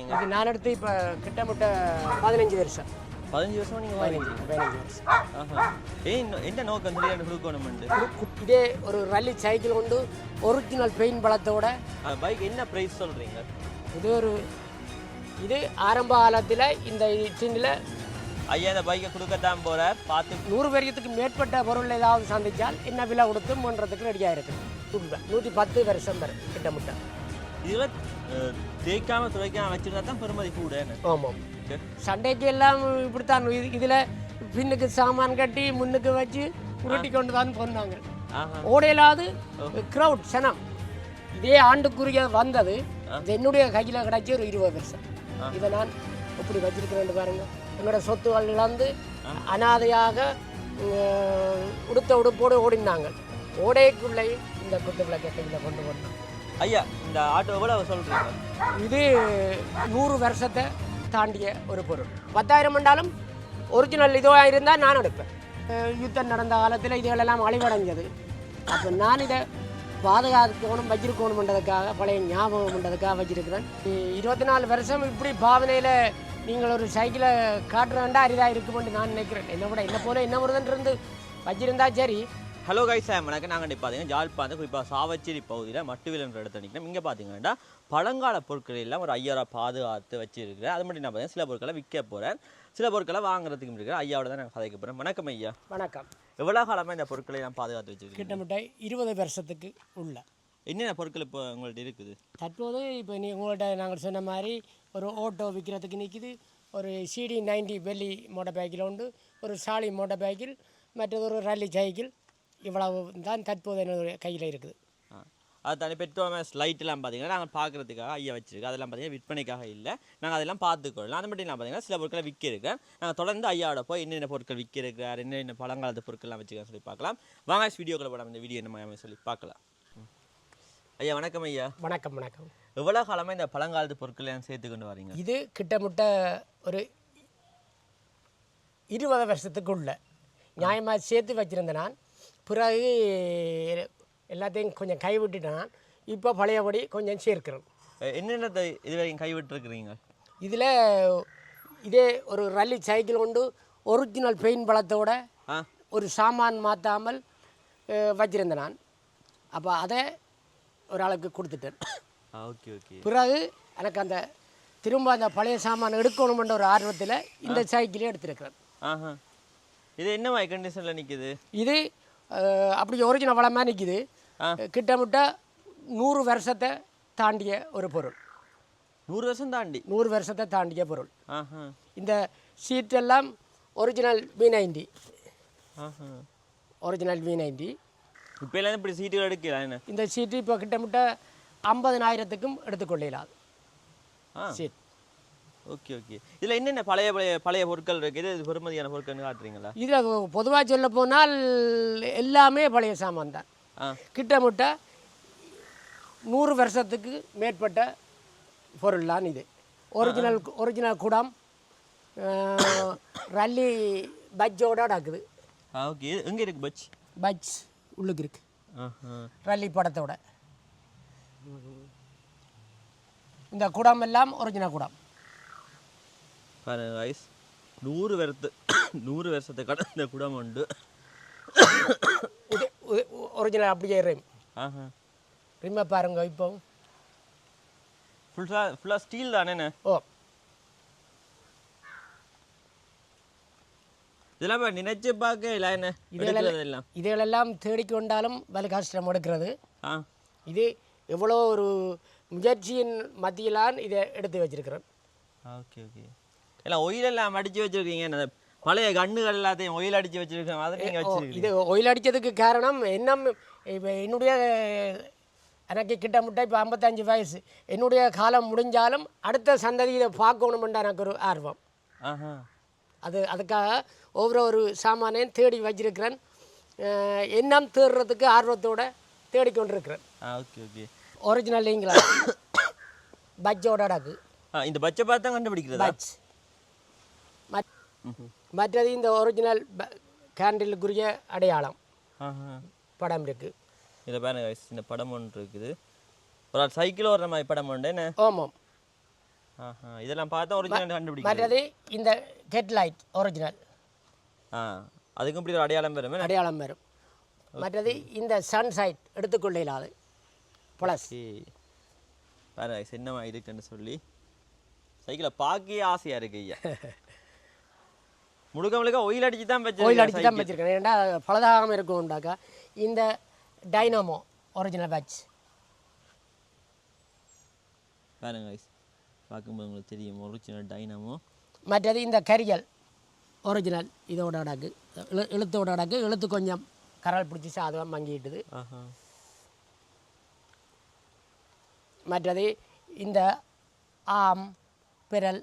இது நான் எடுத்து இப்போ கிட்டத்தட்ட பதினஞ்சு வருஷம். பதினஞ்சு வருஷமா நீங்க வாங்கிருக்கீங்க பதினஞ்சு வருஷம். ஏன் என்ன நோக்கம்? தெரியாது கொடுக்கணும்னு இதே ஒரு ரல்லி சைக்கிள் கொண்டு ஒரிஜினல் பெயின் பலத்தோட பைக் என்ன பிரைஸ் சொல்றீங்க? இது ஒரு இது ஆரம்ப காலத்தில் இந்த டின்னில் ஐயா இந்த பைக்கை கொடுக்கத்தான் போற. பார்த்து நூறு பேரியத்துக்கு மேற்பட்ட பொருள் ஏதாவது சந்திச்சால் என்ன விலை கொடுத்து பண்ணுறதுக்கு ரெடியாக இருக்குது நூற்றி பத்து வருஷம் வரும் கிட்டமிட்ட இதுல தேய்க்காம துவைக்காம வச்சிருந்தா தான் பெருமதி கூட ஆமாம். சண்டைக்கு எல்லாம் இப்படித்தான். இது இதில் பின்னுக்கு சாமான் கட்டி முன்னுக்கு வச்சு உருட்டி கொண்டு தான் போனாங்க. ஓடையிலாவது க்ரௌட் சனம் இதே ஆண்டுக்குரிய வந்தது. என்னுடைய கையில் கிடைச்சி ஒரு இருபது வருஷம். இதை நான் எப்படி வச்சிருக்கிறேன்னு பாருங்க. என்னோட சொத்துகள் இழந்து அனாதையாக உடுத்த உடுப்போடு ஓடினாங்க. ஓடைக்குள்ளேயும் இந்த குத்து விளக்கத்தை கொண்டு வந்தோம் ஐயா இந்த ஆட்டோ எவ்வளவு சொல்கிறீங்க இது நூறு வருஷத்தை தாண்டிய ஒரு பொருள். பத்தாயிரம் என்றாலும் ஒரிஜினல் இதுவாக இருந்தால் நான் எடுப்பேன். யுத்தம் நடந்த காலத்தில் இதுகளெல்லாம் அழிவடைஞ்சது. அப்போ நான் இதை பாதுகாக்கணும் வச்சிருக்கணும்ன்றதுக்காக பழைய ஞாபகம் பண்ணுறதுக்காக வச்சிருக்கிறேன். இருபத்தி நாலு வருஷம் இப்படி பாவனையில் நீங்கள் ஒரு சைக்கிளை காட்டுறேன்டா அரிதாக இருக்குமென்று நான் நினைக்கிறேன். என்ன விட என்ன போல என்ன வருதுன்னு இருந்து வச்சிருந்தா சரி ஹலோ கைஸ் சார் வணக்கம் நாங்கள் பார்த்தீங்கன்னா ஜாழ்ப்பாணம் குறிப்பாக சாவச்சேரி பகுதியில் மட்டுவிலன்ற இடத்துல நிற்கிறோம் இங்கே பார்த்தீங்கன்னா பழங்கால பொருட்கள் எல்லாம் ஒரு ஐயாயிரம் பாதுகாத்து வச்சிருக்கிறேன் அது மட்டும் நான் பார்த்தீங்கன்னா சில பொருட்களை விற்க போகிறேன் சில பொருட்களை வாங்குறதுக்கு இருக்கிறேன் ஐயாவோட தான் நான் கதைக்க போகிறேன் வணக்கம் ஐயா. வணக்கம். எவ்வளோ காலமாக இந்த பொருட்களை நான் பாதுகாத்து வச்சிருக்கேன் கிட்டத்தட்ட இருபது வருஷத்துக்கு உள்ள. என்னென்ன பொருட்கள் இப்போ உங்கள்ட்ட இருக்குது? தற்போது இப்போ நீ உங்கள்கிட்ட நாங்கள் சொன்ன மாதிரி ஒரு ஓட்டோ விற்கிறதுக்கு நிற்கிது ஒரு சிடி நைன்டி வெள்ளி மோட்டார் பைக்கில் உண்டு ஒரு சாலி மோட்டார் பைக்கில் மற்றது ஒரு ரல்லி சைக்கிள் இவ்வளவு தான் தற்போது என்னுடைய கையில் இருக்குது. அது தனி பெட்ரோமேஸ் லைட்லாம் பார்த்தீங்கன்னா நாங்கள் பார்க்குறதுக்காக ஐயா வச்சிருக்கோம் அதெல்லாம் பார்த்தீங்கன்னா விற்பனைக்காக இல்லை. நாங்கள் அதெல்லாம் பார்த்துக்கொள்ளலாம். அது மட்டும் இல்லாமல் பார்த்தீங்கன்னா சில பொருட்களை விற்க இருக்கேன் நாங்கள் தொடர்ந்து ஐயாவோட போய் என்னென்ன பொருட்கள் விற்க இருக்கிறார் என்னென்ன பழங்காலத்து பொருட்கள்லாம் வச்சுருக்கேன் சொல்லி பார்க்கலாம். வாங்க வீடியோக்களை போடாம இந்த வீடியோ என்ன சொல்லி பார்க்கலாம். ஐயா வணக்கம் ஐயா. வணக்கம் வணக்கம். எவ்வளோ காலமாக இந்த பழங்காலத்து பொருட்களை சேர்த்து கொண்டு வரீங்க? இது கிட்டத்தட்ட ஒரு இருபது வருஷத்துக்குள்ள. நியாயமாக சேர்த்து வச்சுருந்தேன் நான் பிறகு எல்லாத்தையும் கொஞ்சம் கைவிட்டுட்டேன். நான் இப்போ பழையபடி கொஞ்சம் சேர்க்கிறேன் அஹ் என்னென்னத்தை இது வரைக்கும் கைவிட்டுருக்குறீங்க? இதில் இதே ஒரு ரல்லி சைக்கிள் கொண்டு ஒரிஜினல் பெயின் பலத்தோட ஆ. ஒரு சாமான் மாற்றாமல் வச்சிருந்தேன் நான். அப்போ அதை ஒரு ஆளுக்கு கொடுத்துட்டேன். Okay okay. பிறகு எனக்கு அந்த திரும்ப அந்த பழைய சாமான் எடுக்கணுமென்ற ஒரு ஆர்வத்தில் இந்த சைக்கிளே எடுத்திருக்கிறேன். இது என்ன கண்டிஷனில் நிற்குது இது அப்படி ஒரிஜினல் வளமாக நிற்கிது. கிட்டமிட்ட நூறு வருஷத்தை தாண்டிய ஒரு பொருள். நூறு வருஷம் தாண்டி. நூறு வருஷத்தை தாண்டிய பொருள். இந்த சீட் எல்லாம் original V ninety original V ninety இப்போ எல்லாம் இப்படி சீட்டுகள் எடுக்கலாம் என்ன? இந்த சீட்டு இப்போ கிட்டமிட்ட ஐம்பதனாயிரத்துக்கும் எடுத்துக்கொள்ளலாது ஆ. Seat okay okay. இதில் என்னென்ன பழைய பழைய பழைய பொருட்கள் இருக்குது இது பெருமதியான பொருட்கள்னு காட்டுறீங்களா? இதில் பொதுவாக சொல்ல போனால் எல்லாமே பழைய சாமான் தான். ஆ. கிட்டமிட்ட நூறு வருஷத்துக்கு மேற்பட்ட பொருள் தான் இது ஒரிஜினல் ஒரிஜினல் குடம் ரல்லி பஜ்ஜோட நடக்குது. ஓகே. எங்கே இருக்கு பச் பஜ் உள்ளுக்கு இருக்கு. ஆஹா ரல்லி படத்தோட. இந்த குடம் எல்லாம் ஒரிஜினல் குடம். பாருங்க வயசு நூறு வருத்து நூறு வருஷத்தை கடந்த குடம் உண்டு. ஒரிஜினல் அப்படியே ரிம் ஆஹா. ரிம்மை பாருங்க இப்போ. ஃபுல்லாக ஃபுல்லாக ஸ்டீல் தானே ஓ. இதெல்லாம் நினைச்சு பார்க்க இல்லை என்ன? எடுக்கிறது எல்லாம். இதுகளெல்லாம் தேடிக்கொண்டாலும் வலு கஷ்டம் எடுக்கிறது. இது எவ்வளோ ஒரு முயற்சியின் மத்தியிலான் இதை எடுத்து வச்சிருக்கிறேன் ஓகே ஓகே எல்லாம் ஒயில் எல்லாம் அடிச்சு வச்சிருக்கீங்க. அந்த பழைய கண்ணுகள் எல்லாத்தையும் ஒயில் அடிச்சு வச்சிருக்கேன் அதை நீங்கள் வச்சிருக்கீங்க இது ஒயில் அடித்ததுக்கு காரணம் என்ன? இப்போ என்னுடைய எனக்கு கிட்டமிட்ட இப்போ ஐம்பத்தஞ்சு வயசு. என்னுடைய காலம் முடிஞ்சாலும் அடுத்த சந்ததி இதை பார்க்கணுமென்ற எனக்கு ஒரு ஆர்வம். அது அதுக்காக ஒவ்வொரு ஒரு சாமானையும் தேடி வச்சிருக்கிறேன். எண்ணம் தேடுறதுக்கு ஆர்வத்தோட தேடிக்கொண்டிருக்கிறேன். Okay okay. ஒரிஜினல் இங்கிலாந்து பஜ்ஜோட அடகு. இந்த பச்சை பார்த்து கண்டுபிடிக்கிறதா? பட்ச் மற்றது இந்த ஒரிஜினல் கேண்டிலுக்குரிய அடையாளம். படம் இருக்குது இதில் பாருங்க இந்த படம் ஒன்று இருக்குது. ஒரு சைக்கிள் ஓடுற மாதிரி படம் உண்டு. என்ன? ஆமாம். இதெல்லாம் பார்த்தா ஒரிஜினல் கண்டுபிடிக்கும் மற்றது இந்த ஹெட்லைட் ஒரிஜினல் ஆ. அதுக்கும் இப்படி ஒரு அடையாளம் வரும்? அடையாளம் வரும். மற்றது இந்த சன்சைட் எடுத்துக்கொள்ள இல்லாது ப்ளஸ் வேற சின்னமாக இருக்குன்னு சொல்லி. சைக்கிளை பார்க்கவே ஆசையாக இருக்கு ஐயா. முழுக்க முழுக்க ஒயில் அடிச்சு தான் கோயில் அடிச்சு தான் வச்சு வச்சிருக்கேன் ஏன்னா பலதாகம் இருக்கும்டாக்கா? இந்த டைனமோ ஒரிஜினல் பேட்ச் பாருங்க guys. பார்க்கும்போது உங்களுக்கு தெரியும் ஒரிஜினல் டைனமோ மற்றது இந்த கரிகள் ஒரிஜினல் இதோட அடக்கு எழு எழுத்தோட அடக்கு எழுத்து கொஞ்சம் கரல் பிடிச்சி சாதம் மங்கிட்டுது மற்றது இந்த ஆம் பிறல்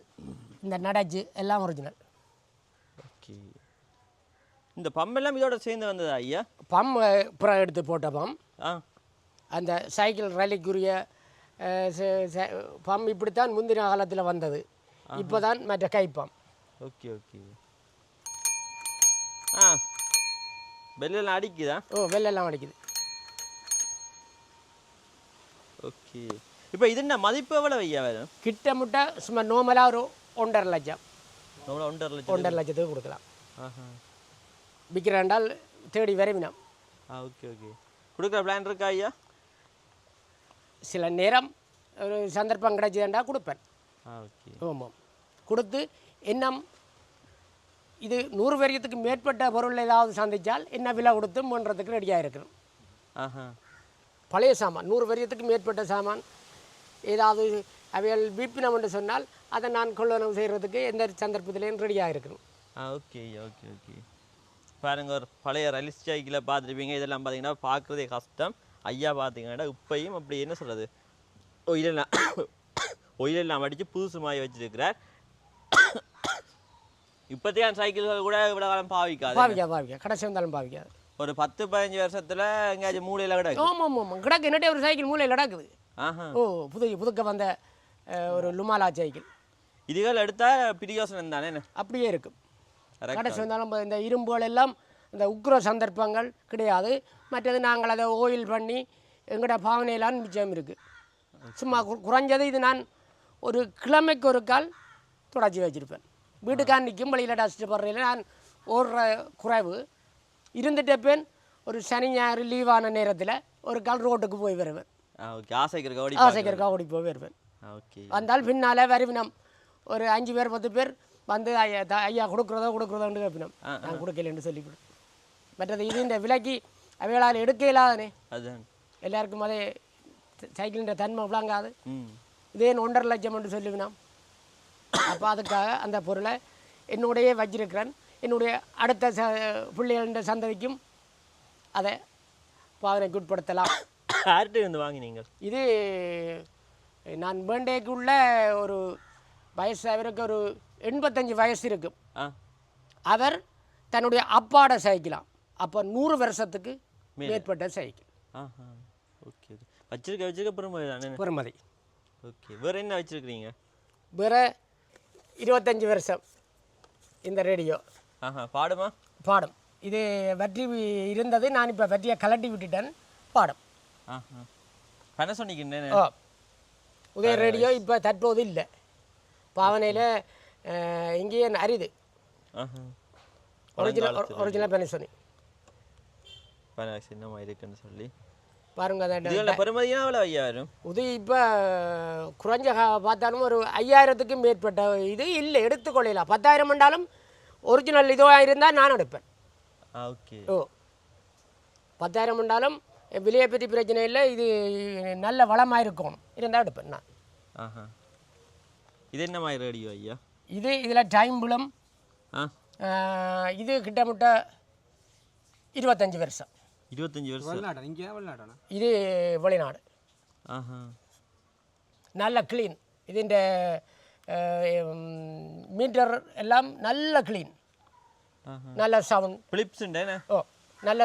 இந்த நடஜு எல்லாம் ஒரிஜினல் ஓகே. இந்த பம்பெல்லாம் இதோட சேர்ந்து வந்ததா ஐயா? பம் புறம் எடுத்து போட்ட பம். ஆ. அந்த சைக்கிள் ரேலிக்குரிய பம் இப்படித்தான் முந்தின காலத்தில் வந்தது. இப்போ தான் மற்ற கைப்பம். Okay okay. ஆ. பெல்லாம் அடிக்குதா? ஓ வெள்ளெல்லாம் அடிக்குது. ஓகே. இப்போ இது என்ன மதிப்பு எவ்வளோ ஐயா வரும்? கிட்ட முட்டை சும்மா நார்மலாக ஒரு ஒன்றரை லட்சம். ஒன்றரை லட்சம் ஒன்றரை லட்சத்துக்கு கொடுக்கலாம் ஆஹா விற்கிறாண்டால் தேடி விரைவினம் ஓகே ஓகே கொடுக்குற பிளான் இருக்கா ஐயா சில நேரம் ஒரு சந்தர்ப்பம் கிடைச்சதுண்டா கொடுப்பேன் ஆ ஓகே ஆமாம் கொடுத்து இன்னும் இது நூறு வரியத்துக்கு மேற்பட்ட பொருள் ஏதாவது சந்தித்தால் என்ன விலை கொடுத்து பண்ணுறதுக்கு ரெடியாக இருக்கிறோம் ஆஹா பழைய சாமான் நூறு வரியத்துக்கு மேற்பட்ட சாமான் ஏதாவது அவைகள் விற்பினம் என்று சொன்னால் அதை நான் கொள்ளணும் செய்கிறதுக்கு எந்த சந்தர்ப்பத்திலையும் ரெடியாக இருக்கணும். ஓகே ஓகே ஓகே பாருங்க ஒரு பழைய ரயில்ஸ் சைக்கிளை பார்த்துருப்பீங்க. இதெல்லாம் பார்த்தீங்கன்னா பார்க்குறதே கஷ்டம். ஐயா பார்த்தீங்கன்னா இப்பயும் அப்படி என்ன சொல்கிறது ஒயிலெல்லாம் ஒயிலெல்லாம் அடித்து புதுசு மாதிரி வச்சிருக்கிறார். இப்போதையான சைக்கிள்கள் கூட இவ்வளோ காலம் பாவிக்காது பாவிக்கா பாவிக்கா கடைசி வந்தாலும் பாவிக்காது. ஒரு பத்து பதினஞ்சு வருஷத்துல எங்கேயாச்சும் மூலையில் கிடக்கு. ஆமாம் ஆமாம் கிடக்கு என்னட்டே ஒரு சைக்கிள் மூலையில் கிடக்குது. ஆஹா. ஓ புது புதுக்க வந்த ஒரு லுமாலா சைக்கிள் இதுகள் எடுத்தால் பிரியோசனம் தானே அப்படியே இருக்கும். கடைசி வந்தாலும் இந்த இரும்புகள் எல்லாம் இந்த உக்ர சந்தர்ப்பங்கள் கிடையாது. மற்றது நாங்கள் அதை ஓயில் பண்ணி எங்களோட பாவனையெல்லாம் மிச்சம் இருக்குது சும்மா குறைஞ்சது இது நான் ஒரு கிழமைக்கு ஒரு கால் தொடச்சி வச்சுருப்பேன். வீட்டுக்கான் நிற்கும் வழியில் டஸ்ட் படுறையில் நான் ஓடுற குறைவு. இருந்துட்டு பேன் ஒரு சனி ஞாயிறு லீவான நேரத்தில் ஒரு கால் ரோட்டுக்கு போய் வருவேன். ஆசைக்கு இருக்க ஓடி போய் வருவேன். வந்தால் பின்னால் வருவினம். ஒரு அஞ்சு பேர் பத்து பேர் வந்து ஐயா ஐயா கொடுக்குறதோ கொடுக்குறதோன்னு கேட்பினோம் நான் கொடுக்கலன்னு சொல்லிவிடு மற்றது இது இந்த விலைக்கு அவைகளால் எடுக்க இல்லாதனே எல்லாருக்கும் அதே சைக்கிளின் தன்மை விளங்காது. இதே ஒன்றரை லட்சம் என்று சொல்லிவினோம். அப்போ அதுக்காக அந்த பொருளை என்னுடைய வச்சிருக்கிறேன். என்னுடைய அடுத்த ச பிள்ளைகளின் சந்ததிக்கும் அதை பாவனைக்கு உட்படுத்தலாம். யார்கிட்ட இருந்து வாங்கினீங்க? இது நான் பேண்டேக்குள்ள ஒரு வயசு அவருக்கு ஒரு எண்பத்தஞ்சு வயசு இருக்கும் அவர் தன்னுடைய அப்பாட சைக்கிளாம் அப்போ நூறு வருஷத்துக்கு மேற்பட்ட சைக்கிள் ஓகே. வச்சிருக்க வச்சிருக்க பெருமை தானே. பெருமதி. ஓகே. வேற என்ன வச்சிருக்கிறீங்க? வேற இருபத்தஞ்சி வருஷம் இந்த ரேடியோ. ஆஹா. பாடுமா? பாடம். இது வெற்றி இருந்தது. நான் இப்போ வெற்றியை கலட்டி விட்டுட்டேன். பாடம். ஆஹா. என்ன ஓ உதய ரேடியோ இப்போ தற்போது இல்லை. பாவனையில் இங்கேயே அரிது. ஒரிஜினல் ஒரிஜினல் பெனிசோனி இருக்குன்னு சொல்லி. பாருங்க அதை இதுல பெருமதியா எவ்வளோ ஐயா வரும் உதவி இப்போ குறைஞ்ச பார்த்தாலும் ஒரு ஐயாயிரத்துக்கும் மேற்பட்ட இது இல்லை எடுத்துக்கொள்ளலாம் பத்தாயிரம் பண்ணாலும் ஒரிஜினல் இதுவாக இருந்தால் நான் எடுப்பேன். ஓகே. ஓ. பத்தாயிரம் பண்ணாலும் விலையை பற்றி பிரச்சனை இல்லை இது நல்ல வளமாக இருக்கணும் இருந்தால் எடுப்பேன் நான் ஆஹா இது என்ன மாதிரி ரேடியோ ஐயா இது இதில் டைம் புலம் ஆ இது கிட்டத்தட்ட இருபத்தஞ்சி வருஷம் இருபத்தஞ்சி வருஷம் வெள்ளாட்டம் இங்கே வெள்ளாட்டணும் இது வெளிநாடு ஆஹா நல்ல க்ளீன் ഇതിൻ്റെ மீட்டர் எல்லாம் நல்ல க்ளீன் ஆஹா நல்ல சவுண்ட் பிலிப்ஸ் என்ன ஓ நல்ல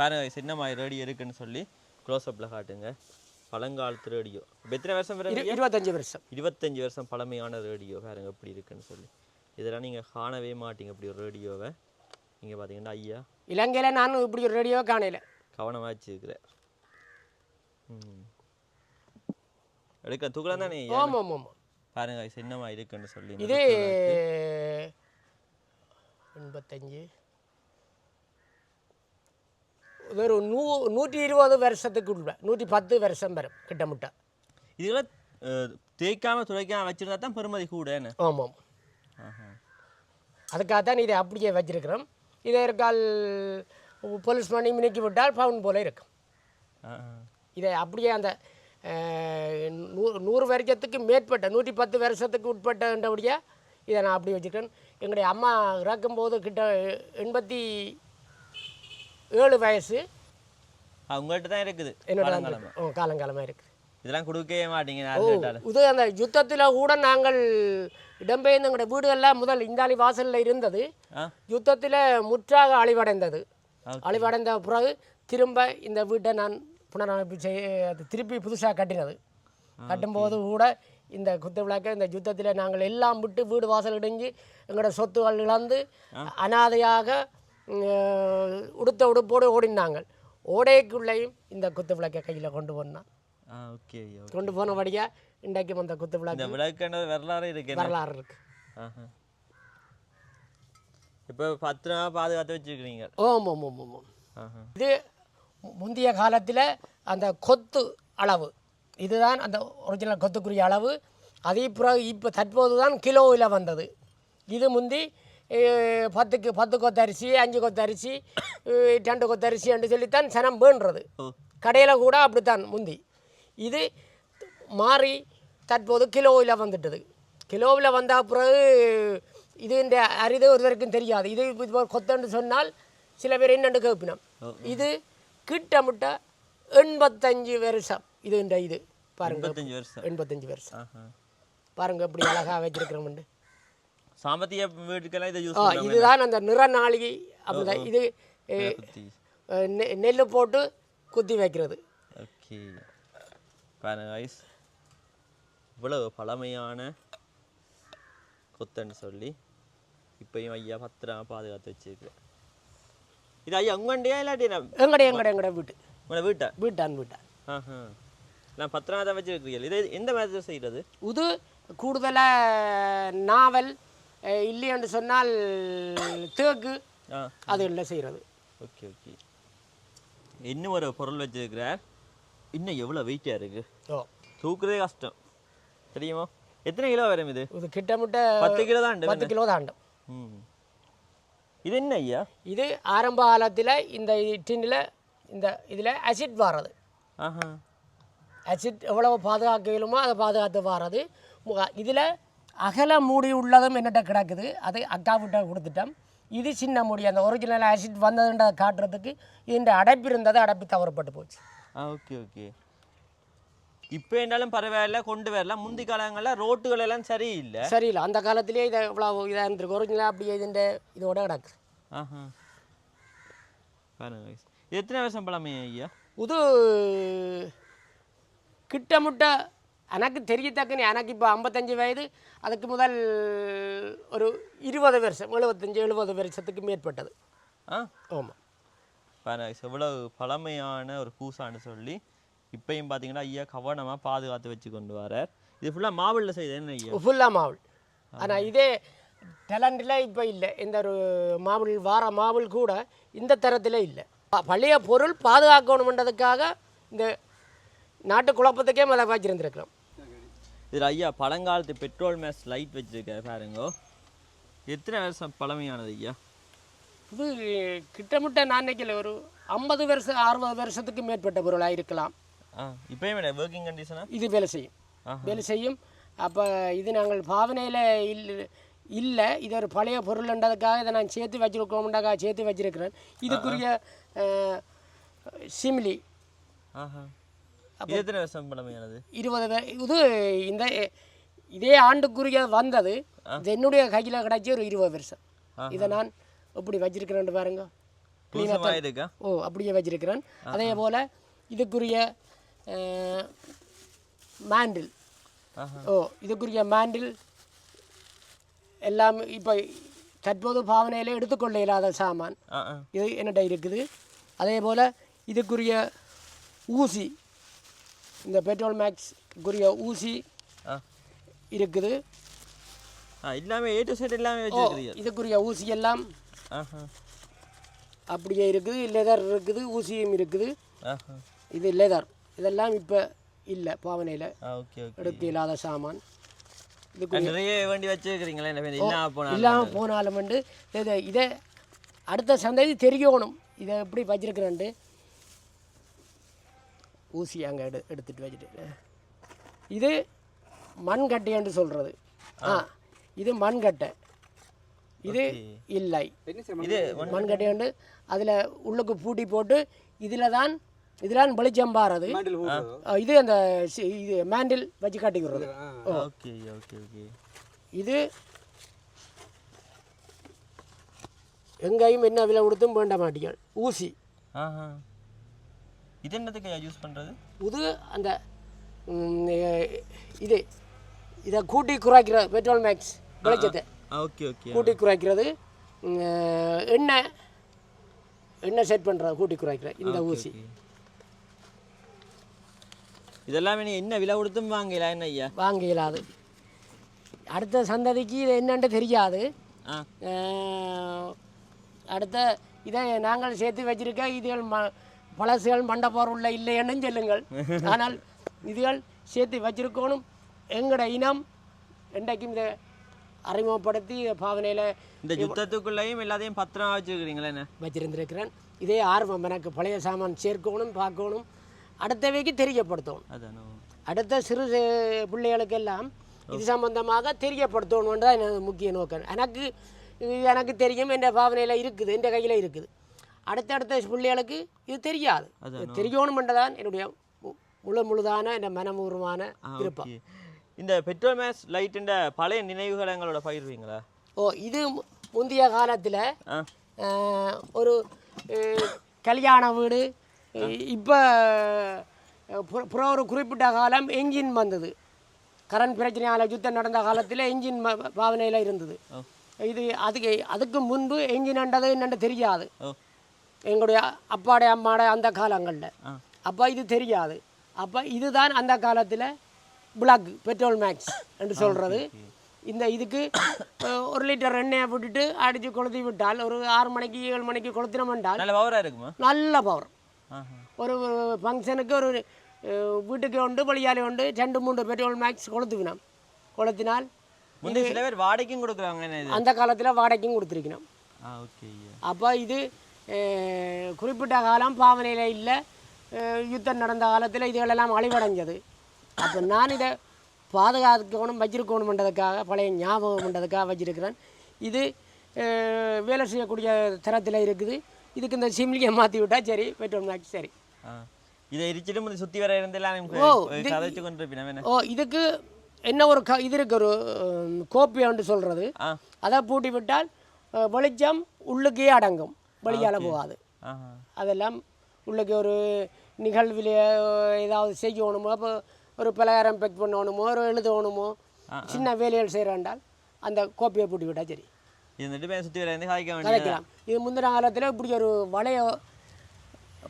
பாருங்க சின்ன மாதிரி ரேடியோ இருக்குன்னு சொல்லி க்ளோஸ்அப்பில் காட்டுங்க. பழங்காலத்து ரேடியோ எத்தனை வருஷம் இருபத்தஞ்சி வருஷம். இருபத்தஞ்சி வருஷம் பழமையான ரேடியோ பாருங்க எப்படி இருக்குன்னு சொல்லி. இதெல்லாம் நீங்கள் காணவே மாட்டீங்க இப்படி ஒரு ரேடியோவை நீங்கள் பார்த்தீங்கன்னா ஐயா. இலங்கையில் நான் இப்படி ஒரு ரேடியோ காணல. கவனமாக வச்சுருக்கிற ம். எடுக்க தூக்கலாம் தானே ஆமாம் ஆமாம் பாருங்க சின்னமா இருக்குன்னு சொல்லி இது. எண்பத்தஞ்சு. ஒரு நூ நூற்றி இருபது வருஷத்துக்கு உள்ள நூற்றி பத்து வருஷம் வரும் கிட்டமுட்ட. இதெல்லாம் அஹ், தேய்க்காம துடைக்காம வச்சிருந்தா தான் பெருமதி கூட என்ன ஆமாம். ஆஹா. அதுக்காகத்தான் இதை அப்படியே வச்சிருக்கிறோம். இதை இருக்கால் போலீஸ் பண்ணி மினுக்கி விட்டால் பவுன் போல இருக்கும். இதை அப்படியே அந்த நூறு நூறு வருஷத்துக்கு மேற்பட்ட நூற்றி பத்து வருஷத்துக்கு உட்பட்டபடியா இதை நான் அப்படி வச்சுருக்கேன் எங்களுடைய அம்மா இறக்கும்போது கிட்ட எண்பத்தி ஏழு வயசு. ஆ, உங்கள்ட்ட தான் இருக்குது. என்னோட காலங்காலமாக இருக்குது இதெல்லாம் கொடுக்கவே மாட்டீங்க இது அந்த யுத்தத்தில் கூட நாங்கள் இடம்பெயர்ந்து எங்களுடைய வீடுகள்லாம் முதல் இந்தாலி வாசலில் இருந்தது. யுத்தத்தில் முற்றாக அழிவடைந்தது. அழிவடைந்த பிறகு திரும்ப இந்த வீட்டை நான் புனரமைப்பு செய்ய அது திருப்பி புதுசாக கட்டினது. கட்டும்போது கூட இந்த குத்து விளக்க இந்த யுத்தத்தில் நாங்கள் எல்லாம் விட்டு வீடு வாசல் இடிஞ்சு எங்களோட சொத்துகள் இழந்து அனாதையாக உடுத்த உடுப்போடு ஓடினாங்க ஓடைக்குள்ளேயும் இந்த குத்து விளக்கை கையில் கொண்டு போனான். ஓகே கொண்டு போனபடியாக இன்றைக்கும் அந்த குத்து விளக்கு விளக்குன்றது வரலாறு இருக்கு? வரலாறு இருக்கு. இப்போ பத்திரமா பாதுகாத்து வச்சிருக்கிறீங்க. ஓம் ஓம் ஓம் ஓம். இது முந்தைய காலத்தில் அந்த கொத்து அளவு. இதுதான் அந்த ஒரிஜினல் கொத்துக்குரிய அளவு. அதே பிறகு இப்போ தற்போது தான் கிலோவில் வந்தது. இது முந்தி பத்துக்கு பத்து கொத்து அரிசி அஞ்சு கொத்து அரிசி அஹ், ரெண்டு கொத்து அரிசி என்று சொல்லித்தான் சனம் வேண்டுறது. கடையில் கூட அப்படித்தான் முந்தி. இது மாறி தற்போது கிலோவில் வந்துட்டது. கிலோவில் வந்த பிறகு இது இந்த அரிது ஒருவருக்கும் தெரியாது. இது இது போல் கொத்தன்னு சொன்னால் சில பேர் என்னென்னு கேட்பினோம் இது கிட்டமுட்ட எண்பத்தஞ்சு வருஷம். இது இந்த இது. பாருங்க. எண்பத்தஞ்சு வருஷம். பாருங்க எப்படி அழகாக வச்சிருக்கிறோம்ண்டு சாம்பத்திய வீட்டுக்கெல்லாம் இதை யூஸ் இதுதான் அந்த நிற நாளிகை அப்படிதான் இது நெ- நெல்லு போட்டு குத்தி வைக்கிறது ஓகே ஐஸ் இவ்வளவு பழமையான கொத்தன்னு சொல்லி இப்பயும் ஐயா பத்திரமா பாதுகாத்து வச்சிருக்கு இது ஐயா உங்கண்டியா இல்லாட்டி எங்கடைய எங்கடைய எங்கடைய வீட்டு உங்களோட வீட்டா வீட்டான் வீட்டான் ஆஹா நான் பத்திரமா தான் வச்சிருக்கிறீங்க இது எந்த மாதிரி செய்கிறது இது கூடுதலாக நாவல் அஹ், இல்லையென்று சொன்னால் தேக்கு. அது எல்லாம் செய்கிறது? Okay okay. இன்னும் ஒரு பொருள் வச்சிருக்கிறார். இன்னும் எவ்வளோ வெயிட்டாக இருக்கு? ஓ. தூக்குறதே கஷ்டம். தெரியுமா? எத்தனை கிலோ வரும் இது? இது கிட்டமிட்ட பத்து கிலோ தான் பத்து கிலோ தாண்டும் இது என்ன ஐயா? இது ஆரம்ப காலத்தில் இந்த டின்னில் இந்த இதில் அசிட் வாரது. ஆஹா. அசிட் எவ்வளவு பாதுகாக்க இயலுமோ அதை பாதுகாத்து வாரது. இதில் அகல மூடி உள்ளதும் என்னட்ட கிடக்குது? அது அக்கா விட்ட கொடுத்துட்டோம். இது சின்ன மூடி. அந்த ஒரிஜினல் ஆசிட் வந்ததுன்றதை காட்டுறதுக்கு இந்த அடைப்பு இருந்தது அடைப்பு தவறப்பட்டு போச்சு. Okay okay. இப்போ என்னாலும் பரவாயில்ல கொண்டு வரலாம். முந்தி காலங்களில் ரோட்டுகள் எல்லாம் சரியில்லை. சரியில்லை. அந்த காலத்திலேயே இதை இவ்வளோ இதாக இருந்திருக்கு. ஒரிஜினலாக அப்படியே இதுன்ற இதோட கிடக்கு. ஆஹா. பாருங்க எத்தனை வருஷம் பழமை ஐயா? இது கிட்டமுட்ட எனக்கு தெரியத்தக்கனே எனக்கு இப்போ ஐம்பத்தஞ்சு வயது அதுக்கு முதல் ஒரு இருபது வருஷம் எழுபத்தஞ்சு எழுபது வருஷத்துக்கு மேற்பட்டது. ஆ? ஆமாம் எவ்வளவு பழமையான ஒரு பூசான்னு சொல்லி இப்பயும் பார்த்தீங்கன்னா ஐயா கவனமாக பாதுகாத்து வச்சு கொண்டு வரார். இது ஃபுல்லாக மாவுளில் என்ன ஐயா? ஃபுல்லாக மாவுள். ஆனால் இதே டேலண்டில் இப்போ இல்லை. இந்த ஒரு மாவுள் வார மாவுள் கூட இந்த தரத்தில் இல்லை. பழைய பொருள் பாதுகாக்கணுன்றதுக்காக இந்த நாட்டு குழப்பத்துக்கே மேலே வச்சிருந்துருக்கிறோம் இதில் ஐயா பழங்காலத்து பெட்ரோல் மேஸ் லைட் வச்சிருக்காரு பாருங்க. எத்தனை வருஷம் பழமையானது ஐயா? இது கிட்டமிட்ட நான் நினைக்கல ஒரு ஐம்பது வருஷம் அறுபது வருஷத்துக்கு மேற்பட்ட பொருளாக இருக்கலாம். இப்பயும் ஒர்க்கிங் கண்டிஷனா இது வேலை செய்யும். வேலை செய்யும். அப்போ இது நாங்கள் பாவனையில் இல்லை இல்லை இது ஒரு பழைய பொருள்ன்றதுக்காக இதை நான் சேர்த்து வச்சிருக்கோம்டாக்கா சேர்த்து வச்சிருக்கிறேன். இதுக்குரிய சிமிலி. இது எத்தனை வருஷம் பழமையானது? இருபது இது இந்த இதே ஆண்டுக்குரிய வந்தது. இது என்னுடைய கையில் கிடச்சி ஒரு இருபது வருஷம். இதை நான் எப்படி வச்சிருக்கிறேன்னு பாருங்க. ஓ அப்படியே வச்சிருக்கிறேன். அதே போல் இதுக்குரிய மாண்டில் ஓ இதுக்குரிய மாண்டில் எல்லாம் இப்போ தற்போது பாவனையில் எடுத்துக்கொள்ள இல்லாத சாமான். இது என்னட்ட இருக்குது. அதே போல் இதுக்குரிய ஊசி இந்த பெட்ரோல் மேக்ஸ் இதுக்குரிய ஊசி இருக்குது. எல்லாமே ஏ டு செட் எல்லாமே ஓ வச்சிருக்கிறீங்க. இதுக்குரிய ஊசி எல்லாம் அப்படியே இருக்குது லெதர் இருக்குது ஊசியும் இருக்குது. இது லெதர் இதெல்லாம் இப்போ இல்லை பாவனையில். எடுக்க இல்லாத சாமான். இதுக்கு நிறைய வேண்டி வச்சிருக்கிறீங்களா? இல்லாமல் போனாலும் வந்து இதை இதை அடுத்த சந்ததி தெரியணும். இதை எப்படி வச்சிருக்கிறேன்ட்டு. ஊசி அங்கே எடு எடுத்துட்டு வச்சுட்டு. இது மண்கட்டைன்னு சொல்கிறது ஆ. இது மண்கட்டை. இது இல்லை. இது மண்கட்டைண்டு அதில் உள்ளுக்கு பூட்டி போட்டு இதில் தான் இதில் வெளிச்சம் பாறது இது அந்த இது மேண்டில் வச்சு காட்டிக்கிறது ஓகே ஓகே ஓகே. இது எங்கேயும் என்ன விலை கொடுத்தும் வேண்ட மாட்டீங்க. ஊசி. ஆஹா. இது என்னதுக்கு யூஸ் பண்றது? இது அந்த இது இதை கூட்டி குறைக்கிறது பெட்ரோல் மேக்ஸ் வெளிச்சத்தை. ஓகே ஓகே கூட்டி குறைக்கிறது எண்ணெய் எண்ணெய் செட் பண்ணுறது கூட்டி குறைக்கிற இந்த ஊசி. இதெல்லாம் நீ என்ன விலை கொடுத்தும் வாங்கல என்ன ஐயா? வாங்க இயலாது அடுத்த சந்ததிக்கு இது என்னன்னு தெரியாது. அடுத்த இதை நாங்கள் சேர்த்து வச்சிருக்க இதுகள் ம பழசுகள் மண்டபோர் உள்ள இல்லைன்னு சொல்லுங்கள். ஆனால் இதுகள் சேர்த்து வச்சிருக்கணும். எங்களோட இனம் என்றைக்கும் இதை அறிமுகப்படுத்தி பாவனையில் இந்த யுத்தத்துக்குள்ளேயும் எல்லாத்தையும் பத்திரமா வச்சிருக்கிறீங்களா என்ன? வச்சிருந்திருக்கிறேன். இதே ஆர்வம் எனக்கு பழைய சாமான் சேர்க்கணும் பார்க்கணும். அடுத்தவைக்கு தெரியப்படுத்தணும் அடுத்த சிறு பிள்ளைகளுக்கெல்லாம் இது சம்பந்தமாக தெரியப்படுத்தணும் தான் எனது முக்கிய நோக்கம். எனக்கு இது எனக்கு தெரியும் என்ற பாவனையில் இருக்குது என்ற கையில் இருக்குது. அடுத்தடுத்த பிள்ளைகளுக்கு இது தெரியாது. தெரியணுமென்றதான் என்னுடைய முழு முழுதான என் மனமூர்வமான விருப்பம். இந்த பெட்ரோல் மேஸ் லைட்டுன்ற பழைய நினைவுகளை எங்களோட பகிர்வீங்களா? ஓ இது முந்தைய காலத்தில் ஒரு கல்யாண வீடு இப்போ புற ஒரு குறிப்பிட்ட காலம் என்ஜின் வந்தது? கரண்ட் பிரச்சனையால் யுத்தம் நடந்த காலத்தில் என்ஜின் பாவனையில் இருந்தது? இது அதுக்கு அதுக்கு முன்பு என்ஜின்ன்றது என்னென்னு தெரியாது. ஓ. எங்களுடைய அப்பாடைய அம்மாட அந்த காலங்களில். அப்போ இது தெரியாது. அப்போ இதுதான் அந்த காலத்தில் பிளாக் பெட்ரோல் மேக்ஸ் என்று சொல்கிறது இந்த இதுக்கு ஒரு லிட்டர் எண்ணெயை விட்டுட்டு அடித்து கொளுத்தி விட்டால் ஒரு ஆறு மணிக்கு ஏழு மணிக்கு கொளுத்தினோம்ன்றால் நல்ல பவரா இருக்குமா? நல்ல பவர் ஒரு ஃபங்க்ஷனுக்கு ஒரு வீட்டுக்கு உண்டு வெளியாலே உண்டு ரெண்டு மூன்று பெட்ரோல் மேக்ஸ் கொளுத்துவினோம். கொளுத்தினால் சில பேர் வாடகைக்கும் கொடுக்குறாங்க அந்த காலத்தில் வாடகைக்கும் கொடுத்துருக்கணும் அப்போ இது குறிப்பிட்ட காலம் பாவனையில் இல்லை யுத்தம் நடந்த காலத்தில் இதுகளெல்லாம் அழிவடைஞ்சது. அப்போ நான் இதை பாதுகாக்கணும் வச்சிருக்கணுன்றதுக்காக பழைய ஞாபகம் பண்ணுறதுக்காக வச்சிருக்கிறேன். இது வேலை செய்யக்கூடிய தரத்தில் இருக்குது. இதுக்கு இந்த சிம்லியை மாற்றி விட்டால் சரி பெட்ரோல் சரி. இதை இடிச்சிட்டு முந்தி சுத்தி வர இருந்தெல்லாம் கதைச்சு கொண்டு ஓ இதுக்கு என்ன ஒரு க இது இருக்கு ஒரு கோப்பி சொல்கிறது அதை பூட்டி விட்டால் வெளிச்சம் உள்ளுக்கே அடங்கும். வெளியால் போகாது. அதெல்லாம் உள்ளுக்கு ஒரு நிகழ்வில் ஏதாவது செய்யணுமோ அப்போ ஒரு பலகாரம் பேக் பண்ணணுமோ ஒரு எழுதணுமோ சின்ன வேலைகள் செய்கிறாண்டால் அந்த கோப்பையை பூட்டி விட்டால் சரி. கதைக்கலாம் இது முந்தின காலத்தில் இப்படி ஒரு வளைய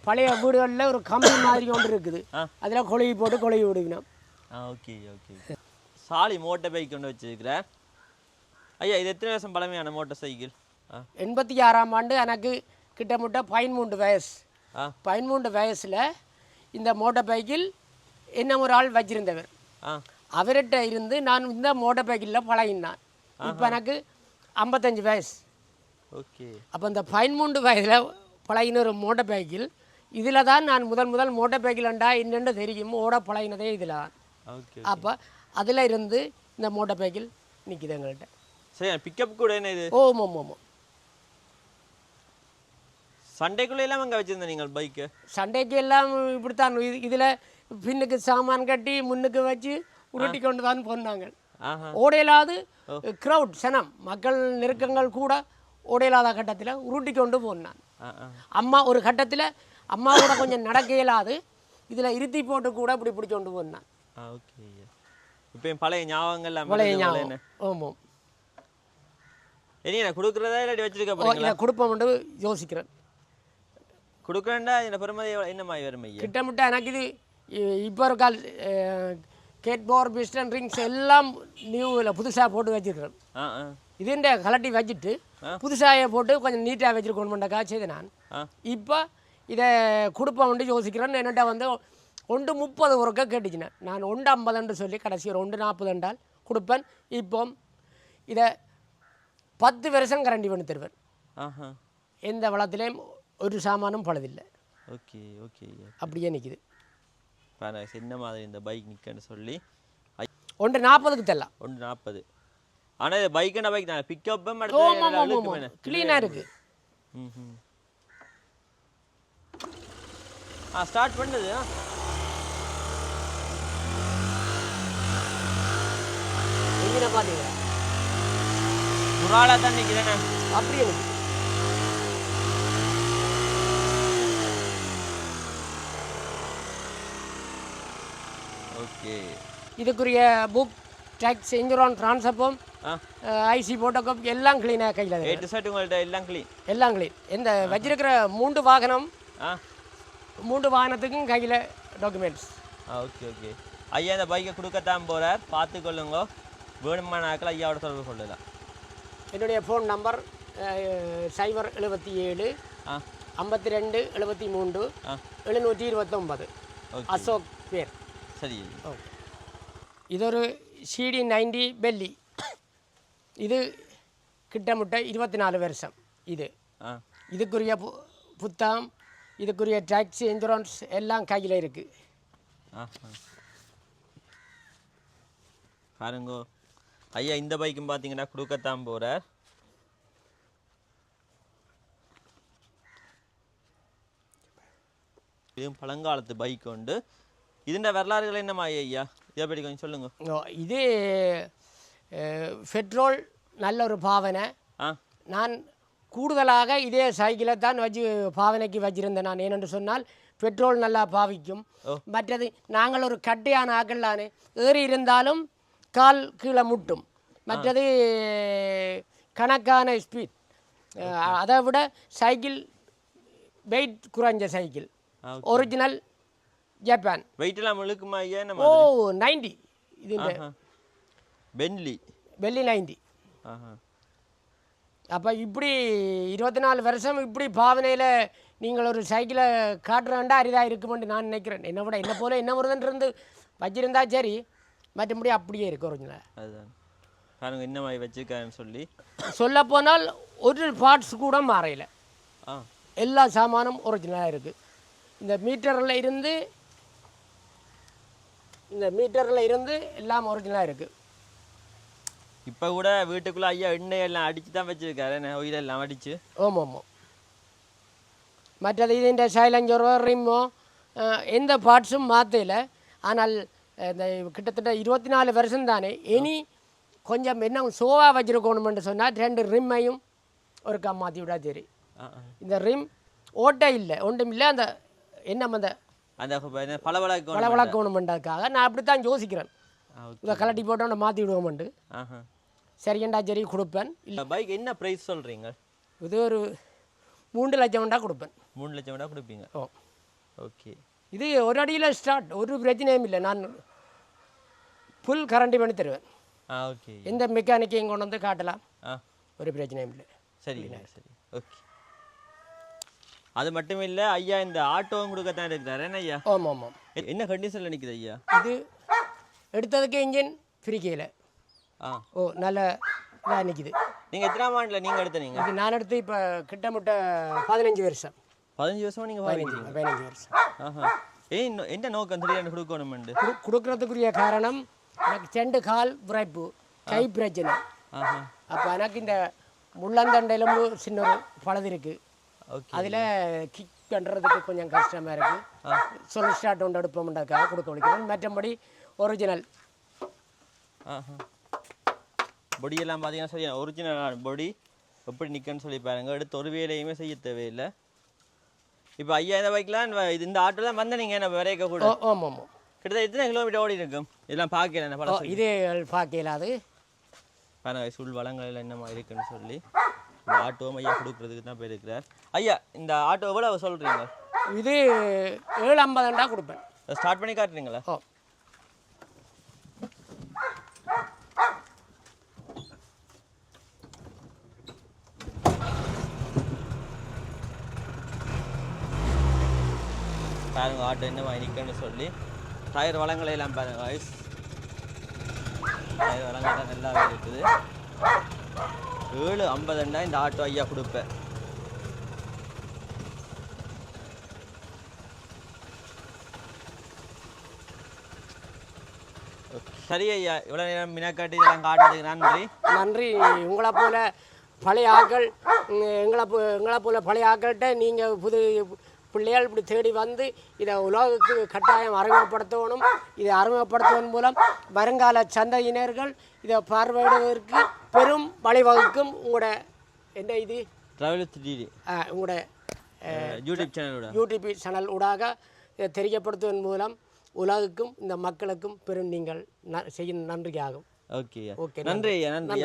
பழைய வீடுகளில் ஒரு கம்பி மாதிரி ஒன்று இருக்குது. அதில் கொழுவி போட்டு கொழுவி விடுவினோம். ஓகே ஓகே சாலி மோட்டர் பைக் கொண்டு வச்சிருக்கிறேன் ஐயா இது எத்தனை வருஷம் பழமையான மோட்டார் சைக்கிள்? எண்பத்தி ஆறாம் ஆண்டு எனக்கு கிட்டத்தட்ட பதிமூன்று வயசு. பதிமூன்று வயசில் இந்த மோட்டார் பைக்கில் என்ன ஒரு ஆள் வச்சிருந்தவர். அவர்கிட்ட இருந்து நான் இந்த மோட்டார் பைக்கில் பழகினான் இப்போ எனக்கு ஐம்பத்தஞ்சு வயசு. ஓகே. அப்போ இந்த பதிமூன்று வயதில் பழகின ஒரு மோட்டார் பைக்கில் இதில் தான் நான் முதல் முதல் மோட்டார் பைக்கில்ண்டா என்னென்னு தெரியும் ஓட பழகினதே இதில் தான். அப்போ அதில் இருந்து இந்த மோட்டார் பைக்கில் நிற்கிது எங்கள்கிட்ட சரி பிக்கப் கூட என்ன இது? ஓம் ஓம் ஓம் சண்டேக்குள்ள எல்லாம் அங்கே வச்சிருந்தேன் நீங்கள் பைக்கு? சண்டைக்கு எல்லாம் இப்படித்தான். இது இதில் பின்னுக்கு சாமான் கட்டி முன்னுக்கு வச்சு உருட்டி கொண்டு தான் போனாங்க. ஓடையிலாது க்ரௌட் சனம் மக்கள் நெருக்கங்கள் கூட ஓடையிலாத கட்டத்தில் உருட்டி கொண்டு போனான். அம்மா ஒரு கட்டத்தில் அம்மாவோட கொஞ்சம் நடக்க இயலாது இதில் இருத்தி போட்டு கூட இப்படி பிடிச்சி கொண்டு போனான். ஓகே இப்போ பழைய ஞாபகங்கள் எல்லாம் பழைய என்ன ஞாபகம். ஆமாம் இனி நான் கொடுக்குறதா இல்லாட்டி வச்சிருக்க கொடுப்போம்னு யோசிக்கிறேன். கொடுக்குறேன்டா இந்த பெருமதி என்ன மாதிரி வரும் ஐயா கிட்டமிட்ட எனக்கு இது இப்போ ஒரு கால் பிஸ்டன் ரிங்ஸ் எல்லாம் நியூவில் புதுசாக போட்டு வச்சுருக்கிறேன். இதுண்ட கலட்டி வச்சுட்டு. புதுசாக போட்டு கொஞ்சம் நீட்டாக வச்சுருக்கணுமெண்டக்கா செய்து நான். இப்போ இதை கொடுப்போம்னு யோசிக்கிறேன். என்னட்ட வந்து ஒன்று முப்பது ஒருக்கா கேட்டுச்சினேன் நான் ஒன்று ஐம்பதுன்னு சொல்லி கடைசி ஒரு ஒன்று நாற்பது என்றால் கொடுப்பேன். இப்போ இதை பத்து வருஷம் கரண்டி பண்ணி தருவேன். எந்த வளத்திலையும் ஒரு சாமானும் பழுதில்லை ஓகே ஓகே அப்படியே நிற்கிது என்ன மாதிரி இந்த பைக் நிற்கன்னு சொல்லி. ஒன்று நாற்பதுக்கு தரலாம். ஒன்று நாற்பது. ஆனால் இது பைக்குன்னா பைக் தான் பிக்கப்பும் ஆமாம் க்ளீனாக இருக்குது ம் ஆ ஸ்டார்ட் பண்ணுது பார்த்தீங்களா ஒரு ஆளாக தான் நிற்கிறேண்ணே அப்படியே நிற்குது ஓகே. இதுக்குரிய புக் டேக்ஸ் இன்சூரன்ஸ் ட்ரான்ஸ்அப்பும் ஐசி போட்டோகாப் எல்லாம் க்ளீனாக கையில் ஏ டு செட் உங்கள்கிட்ட எல்லாம் க்ளீன் எல்லாம் க்ளீன் இந்த வச்சிருக்கிற மூன்று வாகனம் ஆ. மூன்று வாகனத்துக்கும் கையில் டாக்குமெண்ட்ஸ் ஓகே ஓகே. ஐயா இந்த பைக்கை கொடுக்கத்தான் போகிறார் பார்த்துக்கொள்ளுங்க வேணுமான ஆக்கள் ஐயாவோட தொடர்பு கொள்ளலாம். என்னுடைய ஃபோன் நம்பர் சைபர் எழுபத்தி ஏழு ஆ. ஐம்பத்தி ரெண்டு எழுபத்தி மூன்று எழுநூற்றி இருபத்தொம்பது அசோக் பேர். சரி இதொரு சிடி நைன்டி பெல்லி இது கிட்டமுட்ட இருபத்தி நாலு வருஷம் இது ஆ இதுக்குரிய பு புத்தகம் இதுக்குரிய டாக்ஸி இன்சூரன்ஸ் எல்லாம் கையில் ஆ. பாருங்கோ ஐயா இந்த பைக்கும் பார்த்தீங்கன்னா கொடுக்கத்தான் போகிறார் இதுவும் பழங்காலத்து பைக் உண்டு இதுண்ட வரலாறுகள் பற்றி கொஞ்சம் சொல்லுங்க ஓ, இது அஹ், பெட்ரோல் நல்ல ஒரு பாவனை நான் கூடுதலாக இதே சைக்கிளை தான் வச்சு பாவனைக்கு வச்சிருந்தேன் நான் ஏனென்று சொன்னால் பெட்ரோல் நல்லா பாவிக்கும். மற்றது நாங்கள் ஒரு கட்டையான ஆக்கள் தானே ஏறி இருந்தாலும் கால் கீழே முட்டும் மற்றது கணக்கான ஸ்பீட் அதை விட சைக்கிள் வெயிட் குறைஞ்ச சைக்கிள் ஒரிஜினல் ஜப்பான். வெயிட்டெல்லாம் இழுக்குமா ஐயா? ஓ நம்ம நைன்டி இது பென்லி வெள்ளி நைன்டி அப்போ இப்படி இருபத்தி நாலு வருஷம் இப்படி பாவனையில் நீங்கள் ஒரு சைக்கிளை காட்டுறாண்டா அரிதாக இருக்குமென்று நான் நினைக்கிறேன். என்னை விட என்ன போல என்ன வருதுன்னு இருந்து வச்சிருந்தா சரி மற்றபடி அப்படியே இருக்கு ஒரிஜினல். அதுதான். பாருங்க என்ன மாதிரி வச்சிருக்காருன்னு சொல்லி. சொல்லப்போனால் ஒரு பார்ட்ஸ் கூட மாறையில் எல்லா சாமானும் ஒரிஜினலாக இருக்குது இந்த மீட்டரில் இருந்து இந்த மீட்டரில் இருந்து எல்லாம் ஒரிஜினலாக இருக்குது இப்போ கூட வீட்டுக்குள்ளே ஐயா எண்ணெய் எல்லாம் அடித்து தான் வச்சுருக்காரு. என்ன ஒயிலெல்லாம் அடித்து ஆமாம் ஆமாம். மற்றது இதுன்ற சைலஞ்சரோ ரிம்மோ எந்த பார்ட்ஸும் மாற்றல ஆனால் இந்த கிட்டத்தட்ட இருபத்தி நாலு வருஷம் தானே. இனி கொஞ்சம் என்ன சோவாக வச்சுருக்கணும்னு சொன்னால் ரெண்டு ரிம்மையும் ஒருக்கா மாற்றி விடா சரி. இந்த ரிம் ஓட்டே இல்லை ஒன்றும் இல்லை அந்த என்ன அந்த அந்த பளபளக்கு வள வளர்க்கணுமென்றதுக்காக நான் அப்படி தான் யோசிக்கிறேன். இதை கலட்டி போட்டோன்னு மாற்றி விடுவோமெண்டு. சரியண்டா சரி கொடுப்பேன். இந்த பைக் என்ன ப்ரைஸ் சொல்றீங்க? இது ஒரு மூன்று லட்சம்டா கொடுப்பேன். மூணு லட்சம் விட கொடுப்பீங்க? ஓ. ஓகே. இது ஒரு அடியில் ஸ்டார்ட் ஒரு பிரச்சனையும் இல்லை. நான் ஃபுல் கரண்டி பண்ணி தருவேன். ஆ ஓகே. எந்த மெக்கானிக்கையும் கொண்டு வந்து காட்டலாம். ஒரு பிரச்சனையும் இல்லை. சரி சரி. ஓகே. அது மட்டும் இல்லை ஐயா இந்த ஆட்டோவும் கொடுக்கத்தான் இருக்கிறாரு என்ன ஐயா? ஆமாம் ஆமாம் என்ன கண்டிஷனில் நிற்குது ஐயா? இது எடுத்ததுக்கு இன்ஜின் ஃப்ரீக்கையில் ஆ. ஓ நல்ல இதாக நிற்கிது நீங்கள் எத்தனாம் ஆண்டில் நீங்கள் எடுத்த நீங்கள் இது நான் எடுத்து இப்போ கிட்டமுட்ட பதினஞ்சு வருஷம். பதினஞ்சு வருஷமா நீங்கள் வாங்கிக்கிறீங்க பதினஞ்சு வருஷம். ஆஹா. ஏய் இன்னும் என்ன நோக்கம் தெரியாது கொடுக்கணுமெண்டு கொடு கொடுக்குறதுக்குரிய காரணம் எனக்கு செண்டு கால் விரைப்பு கை பிரச்சனை. அப்போ எனக்கு இந்த முள்ளந்தண்டு எலும்பு சின்ன ஒரு பழுது இருக்குது அதில் கிக் பண்ணுறதுக்கு கொஞ்சம் கஷ்டமாக இருக்குது சொல் ஸ்டார்ட் ஒன்று எடுப்போம்ன்றதுக்காக கொடுக்க விളിக்கிறேன் மற்றபடி ஒரிஜினல் பொடியெல்லாம் பார்த்தீங்கன்னா சரியா ஒரிஜினல் பொடி எப்படி நிற்கன்னு சொல்லி பாருங்க. எடுத்து ஒரு வேலையுமே செய்ய தேவையில்லை. இப்போ ஐயா இந்த பைக்லாம் இது இந்த தான் வந்த நீங்கள் என்ன விரைக்க கூட? ஆமாம் ஆமாம் கிட்டத்தட்ட எத்தனை கிலோமீட்டர் ஓடி இருக்கும்? இதெல்லாம் பார்க்கல இது பார்க்க இயலாது பாருங்க சுள் வளங்கள் என்னமா இருக்குன்னு சொல்லி. இந்த ஆட்டோவும் ஐயா கொடுக்குறதுக்கு தான் போயிருக்கிறார். ஐயா இந்த ஆட்டோ எவ்வளோ சொல்கிறீங்க இது ஏழு ஐம்பதுண்டா கொடுப்பேன் ஸ்டார்ட் பண்ணி காட்டுறீங்களா? ஓ பாருங்கள் ஆட்டோ என்ன வாங்கிக்கன்னு சொல்லி. டயர் வளங்களை எல்லாம் பாருங்கள் ஐஸ் டயர் வளங்கள் நல்லா இருக்குது. ஏழு ஐம்பதுண்டா இந்த ஆட்டோ ஐயா கொடுப்பேன் சரி ஐயா இவ்வளோ நேரம் மினக்காட்டி இதெல்லாம் காட்டுறதுக்கு நன்றி. நன்றி. உங்களை போல பழைய ஆக்கள் எங்களை போ எங்களை போல பழைய ஆக்கள்கிட்ட நீங்கள் புது பிள்ளைகள் இப்படி தேடி வந்து இதை உலகுக்கு கட்டாயம் அறிமுகப்படுத்தணும். இதை அறிமுகப்படுத்துவதன் மூலம் வருங்கால சந்ததியினர்கள் இதை பார்வையிடுவதற்கு பெரும் வழிவகுக்கும். உங்களோட என்ன இது? உங்களோட யூடியூப் சேனலோட யூடியூப் சேனல் ஊடாக இதை தெரியப்படுத்துவதன் மூலம் உலகுக்கும் இந்த மக்களுக்கும் பெரும் நீங்கள் செய்யும் நன்றியாகும். ஓகே ஓகே நன்றி நன்றி.